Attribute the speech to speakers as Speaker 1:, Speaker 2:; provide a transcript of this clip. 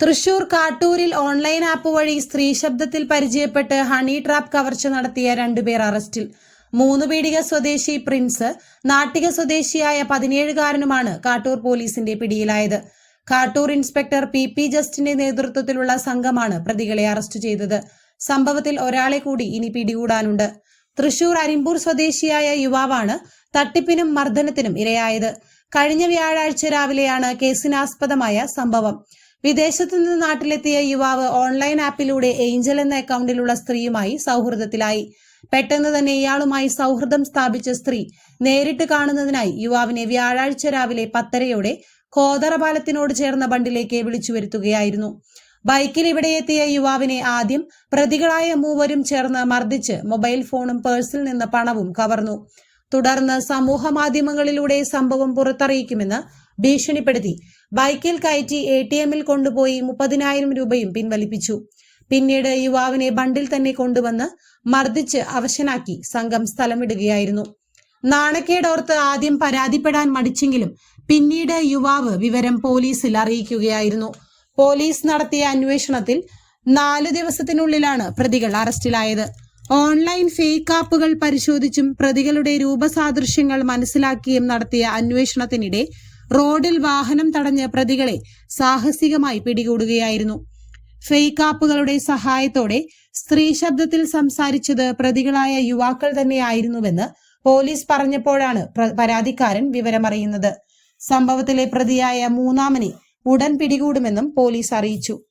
Speaker 1: Thrissur കാട്ടൂരിൽ online app വഴി സ്ത്രീ ശബ്ദത്തിൽ പരിചയപ്പെട്ട് ഹണി ട്രാപ്പ് കവർച്ച നടത്തിയ രണ്ടുപേർ അറസ്റ്റിൽ. മൂന്ന് പീടിക സ്വദേശി പ്രിൻസ് നാട്ടിക സ്വദേശിയായ പതിനേഴുകാരനുമാണ് കാട്ടൂർ പോലീസിന്റെ പിടിയിലായത്. കാട്ടൂർ ഇൻസ്പെക്ടർ പി പി ജസ്റ്റിന്റെ നേതൃത്വത്തിലുള്ള സംഘമാണ് പ്രതികളെ അറസ്റ്റ് ചെയ്തത്. സംഭവത്തിൽ ഒരാളെ കൂടി ഇനി പിടികൂടാനുണ്ട്. തൃശൂർ അരിമ്പൂർ സ്വദേശിയായ യുവാവാണ് തട്ടിപ്പിനും മർദ്ദനത്തിനും ഇരയായത്. കഴിഞ്ഞ വ്യാഴാഴ്ച രാവിലെയാണ് കേസിനാസ്പദമായ സംഭവം. വിദേശത്തു നിന്ന് നാട്ടിലെത്തിയ യുവാവ് ഓൺലൈൻ ആപ്പിലൂടെ ഏഞ്ചൽ എന്ന അക്കൗണ്ടിലുള്ള സ്ത്രീയുമായി സൗഹൃദത്തിലായി. പെട്ടെന്ന് തന്നെ ഇയാളുമായി സൗഹൃദം സ്ഥാപിച്ച സ്ത്രീ നേരിട്ട് കാണുന്നതിനായി യുവാവിനെ വ്യാഴാഴ്ച രാവിലെ പത്തരയോടെ കോതറപാലത്തിനോട് ചേർന്ന ബണ്ടിലേക്ക് വിളിച്ചു വരുത്തുകയായിരുന്നു. ബൈക്കിൽ ഇവിടെ എത്തിയ യുവാവിനെ ആദ്യം പ്രതികളായ മൂവരും ചേർന്ന് മർദ്ദിച്ച് മൊബൈൽ ഫോണും പേഴ്സിൽ നിന്ന് പണവും കവർന്നു. തുടർന്ന് സമൂഹ മാധ്യമങ്ങളിലൂടെ സംഭവം പുറത്തറിയിക്കുമെന്ന് ഭീഷണിപ്പെടുത്തി. ബൈക്കിൽ കയറ്റി എ ടി എമ്മിൽ കൊണ്ടുപോയി മുപ്പതിനായിരം രൂപയും പിൻവലിപ്പിച്ചു. പിന്നീട് യുവാവിനെ ബണ്ടിൽ തന്നെ കൊണ്ടുവന്ന് മർദ്ദിച്ച് അവശനാക്കി സംഘം സ്ഥലം വിടുകയായിരുന്നു നാണക്കേടോർത്ത് ആദ്യം പരാതിപ്പെടാൻ മടിച്ചെങ്കിലും പിന്നീട് യുവാവ് വിവരം പോലീസിൽ അറിയിക്കുകയായിരുന്നു. പോലീസ് നടത്തിയ അന്വേഷണത്തിൽ നാല് ദിവസത്തിനുള്ളിലാണ് പ്രതികൾ അറസ്റ്റിലായത്. ഓൺലൈൻ ഫേക്ക് ആപ്പുകൾ പരിശോധിച്ചും പ്രതികളുടെ രൂപസാദൃശ്യങ്ങൾ മനസ്സിലാക്കിയും നടത്തിയ അന്വേഷണത്തിനിടെ റോഡിൽ വാഹനം തടഞ്ഞ പ്രതികളെ സാഹസികമായി പിടികൂടുകയായിരുന്നു. ഫേക്ക് ആപ്പുകളുടെ സഹായത്തോടെ സ്ത്രീ ശബ്ദത്തിൽ സംസാരിച്ചത് പ്രതികളായ യുവാക്കൾ തന്നെയായിരുന്നുവെന്ന് പോലീസ് പറഞ്ഞപ്പോഴാണ് പ്ര- പരാതിക്കാരൻ വിവരമറിയുന്നത്. സംഭവത്തിലെ പ്രതിയായ മൂന്നാമനെ ഉടൻ പിടികൂടുമെന്നും പോലീസ് അറിയിച്ചു.